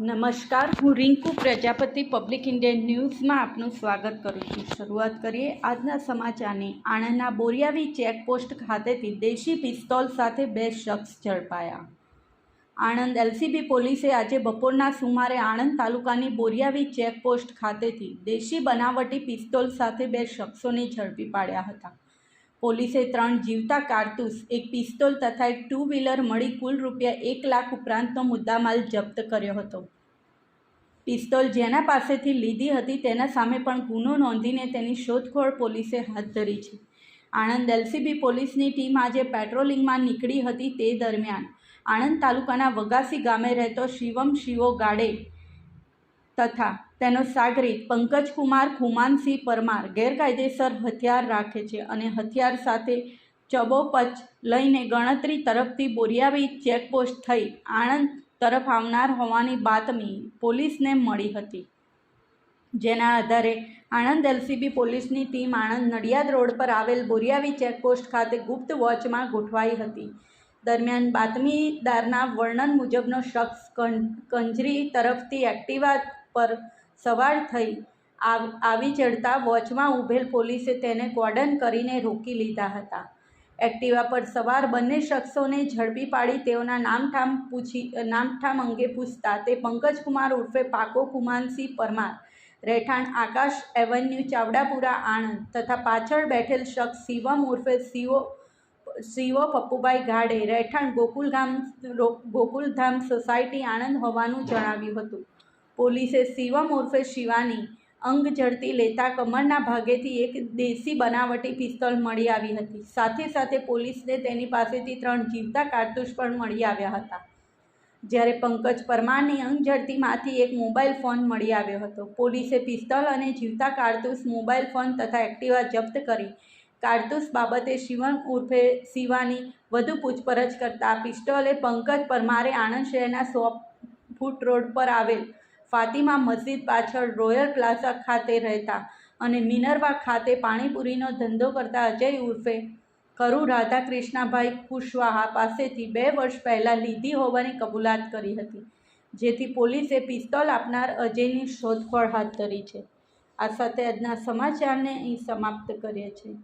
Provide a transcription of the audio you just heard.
નમસ્કાર, હું Rinku Prajapati, public Indian ન્યૂઝમાં આપનું સ્વાગત કરું છું. શરૂઆત કરીએ આજના સમાચારની. આણંદના બોરિયાવી ચેકપોસ્ટ ખાતેથી દેશી પિસ્તોલ સાથે બે શખ્સ ઝડપાયા. આણંદ એલસીબી પોલીસે આજે બપોરના સુમારે આણંદ તાલુકાની બોરિયાવી ચેકપોસ્ટ ખાતેથી દેશી બનાવટી પિસ્તોલ સાથે બે શખ્સોને ઝડપી પાડ્યા હતા. પોલીસે ત્રણ જીવતા કારતૂસ, એક પિસ્તોલ તથા એક ટુ વ્હીલર મળી કુલ રૂપિયા એક લાખ ઉપરાંતનો મુદ્દામાલ જપ્ત કર્યો હતો. પિસ્તોલ જેના પાસેથી લીધી હતી તેના સામે પણ ગુનો નોંધીને તેની શોધખોળ પોલીસે હાથ ધરી છે. આણંદ એલસીબી પોલીસની ટીમ આજે પેટ્રોલિંગમાં નીકળી હતી તે દરમિયાન. આણંદ તાલુકાના વગાસી ગામે રહેતો શિવમ શિવો ગાડે તથા તેનો સાગરીત પંકજકુમાર ખુમાનસિંહ પરમાર ગેરકાયદેસર હથિયાર રાખે છે અને હથિયાર સાથે ચબોપચ લઈને ગણતરી તરફથી બોરિયાવી ચેકપોસ્ટ થઈ આણંદ તરફ આવનાર હોવાની બાતમી પોલીસને મળી હતી. જેના આધારે આણંદ એલસીબી પોલીસની ટીમ આણંદ નડિયાદ રોડ પર આવેલ બોરિયાવી ચેકપોસ્ટ ખાતે ગુપ્ત વોચમાં ગોઠવાઈ હતી. દરમિયાન બાતમીદારના વર્ણન મુજબનો શખ્સ કંજરી તરફથી એક્ટિવા પર સવાર થઈ આવ, આવી ચડતા વોચમાં ઊભેલ પોલીસે તેને કોર્ડન કરીને રોકી લીધા હતા. એક્ટિવા પર સવાર બંને શખ્સોને ઝડપી પાડી તેઓના નામઠામ પૂછી, નામઠામ અંગે પૂછતા તે પંકજકુમાર ઉર્ફે પાકો કુમાનસિંહ પરમાર, રહેઠાણ આકાશ એવન્યુ ચાવડાપુરા આણંદ તથા પાછળ બેઠેલ શખ્સ શિવમ ઉર્ફે શિવો શિવો પપ્પુભાઈ ગાડે, રહેઠાણ ગોકુલધામ ગોકુલધામ સોસાયટી આણંદ હોવાનું જણાવ્યું હતું. પોલીસે શિવમ ઉર્ફે શિવાની અંગ ઝડપી લેતા કમરના ભાગેથી એક દેશી બનાવટી પિસ્તોલ મળી આવી હતી. સાથે સાથે પોલીસને તેની પાસેથી ત્રણ જીવતા કારતૂસ પણ મળી આવ્યા હતા. જ્યારે પંકજ પરમારની અંગ ઝડતીમાંથી એક મોબાઈલ ફોન મળી આવ્યો હતો. પોલીસે પિસ્તોલ અને જીવતા કારતૂસ મોબાઈલ ફોન તથા એક્ટિવા જપ્ત કરી કારતૂસ બાબતે શિવન ઉર્ફે શિવાની વધુ પૂછપરછ કરતા પિસ્તોલે પંકજ પરમારે આણંદ શહેરના સો ફૂટ રોડ પર આવેલ ફાતિમા મસ્જિદ પાછળ રોયલ પ્લાઝા ખાતે રહેતા અને મિનરવા ખાતે પાણીપુરીનો ધંધો કરતા અજય ઉર્ફે કરુ રાધાકૃષ્ણાભાઈ કુશવાહા પાસેથી બે વર્ષ પહેલાં લીધી હોવાની કબૂલાત કરી હતી, જેથી પોલીસે પિસ્તોલ આપનાર અજયની શોધખોળ હાથ ધરી છે. આ સાથે આજના સમાચારને અહીં સમાપ્ત કરીએ છીએ.